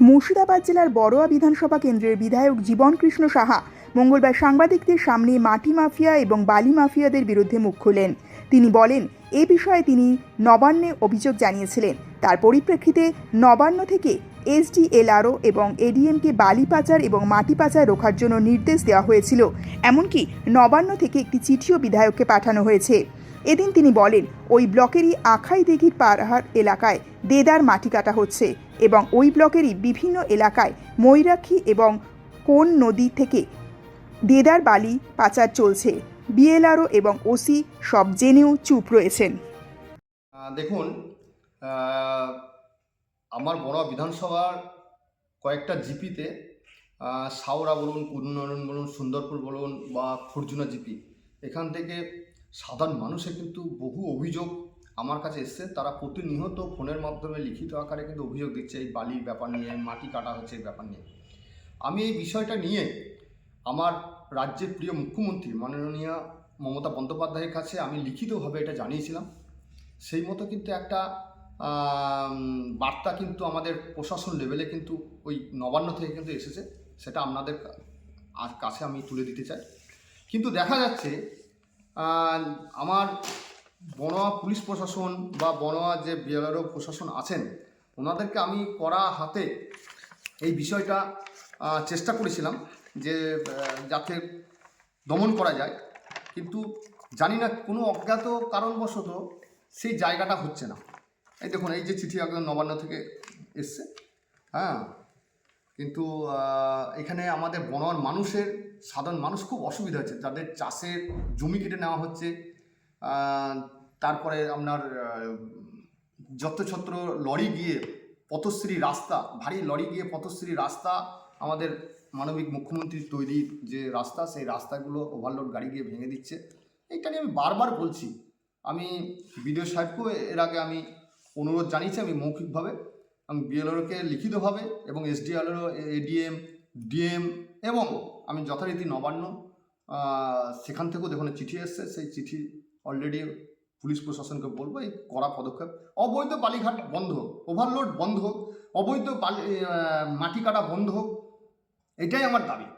মুর্শিদাবাদ জেলার বড়োয়া বিধানসভা কেন্দ্রের বিধায়ক জীবন কৃষ্ণ সাহা মঙ্গলবার সাংবাদিকদের সামনে মাটি মাফিয়া এবং বালি মাফিয়াদের বিরুদ্ধে মুখ খুলেন। তিনি বলেন, এ বিষয়ে তিনি নবান্নে অভিযোগ জানিয়েছিলেন। তার পরিপ্রেক্ষিতে নবান্ন থেকে এসডিএলআরও এবং এডিএমকে বালি পাচার এবং মাটি পাচার রোখার জন্য নির্দেশ দেওয়া হয়েছিল। এমনকি নবান্ন থেকে একটি চিঠিও বিধায়ককে পাঠানো হয়েছে। এদিন তিনি বলেন, ওই ব্লকেরই আখাই দিঘির পাহাড় এলাকায় দেদার মাটি কাটা হচ্ছে এবং ওই ব্লকেরই বিভিন্ন এলাকায় ময়ূরাক্ষী এবং কোন নদী থেকে দেদার বালি পাচার চলছে। বিএলআরও এবং ওসি সব জেনেও চুপ রয়েছেন। দেখুন আমার বড় বিধানসভার কয়েকটা জিপিতে সাউরা বলুন কুন্নয়ন বলুন, সুন্দরপুর বলুন বা খুরজুনা জিপি, এখান থেকে সাধারণ মানুষের কিন্তু বহু অভিযোগ আমার কাছে এসছে। তারা প্রতিনিয়ত ফোনের মাধ্যমে লিখিত আকারে কিন্তু অভিযোগ দিচ্ছে এই বালির ব্যাপার নিয়ে মাটি কাটা হচ্ছে এই ব্যাপার নিয়ে। আমি এই বিষয়টা নিয়ে আমার রাজ্যের প্রিয় মুখ্যমন্ত্রী মাননীয় মমতা বন্দ্যোপাধ্যায়ের কাছে আমি লিখিতভাবে এটা জানিয়েছিলাম। সেই মতো কিন্তু একটা বার্তা কিন্তু আমাদের প্রশাসন লেভেলে কিন্তু ওই নবান্ন থেকে কিন্তু এসেছে। সেটা আপনাদের কাছে আমি তুলে দিতে চাই। কিন্তু দেখা যাচ্ছে আমার বনোয়া পুলিশ প্রশাসন বা বনোয়া যে বিএলআরও প্রশাসন আছেন, ওনাদেরকে আমি করা হাতে এই বিষয়টা চেষ্টা করেছিলাম যে যাতে দমন করা যায়। কিন্তু জানি না কোনো অজ্ঞাত কারণবশত সেই জায়গাটা হচ্ছে না। এই দেখুন, এই যে চিঠি একদম নবান্ন থেকে এসছে হ্যাঁ? কিন্তু এখানে আমাদের বনোয়ার মানুষের সাধারণ মানুষ খুব অসুবিধা হচ্ছে যাদের চাষের জমি কেটে নেওয়া হচ্ছে তারপরে আপনার যত্রছত্র লরি গিয়ে পথশ্রী রাস্তা, ভারী লরি গিয়ে পথশ্রী রাস্তা, আমাদের মানবিক মুখ্যমন্ত্রী তৈরি যে রাস্তা, সেই রাস্তাগুলো ওভারলোড গাড়ি গিয়ে ভেঙে দিচ্ছে। এইটা নিয়ে আমি বারবার বলছি। আমি বিডিও সাহেবকেও এর আগে আমি অনুরোধ জানিয়েছি আমি মৌখিকভাবে। আমি বিএলওকে লিখিতভাবে এবং এসডিএলও, এডিএম ডিএম এবং আমি যথারীতি নবান্ন সেখান থেকেও দেখুন চিঠি এসছে, সেই চিঠি অলরেডি পুলিশ প্রশাসনকে বলব, এই কড়া পদক্ষেপ। অবৈধ বালিঘাট বন্ধ হোক ওভারলোড বন্ধ হোক, অবৈধ বালি মাটি কাটা বন্ধ হোক, এটাই আমার দাবি।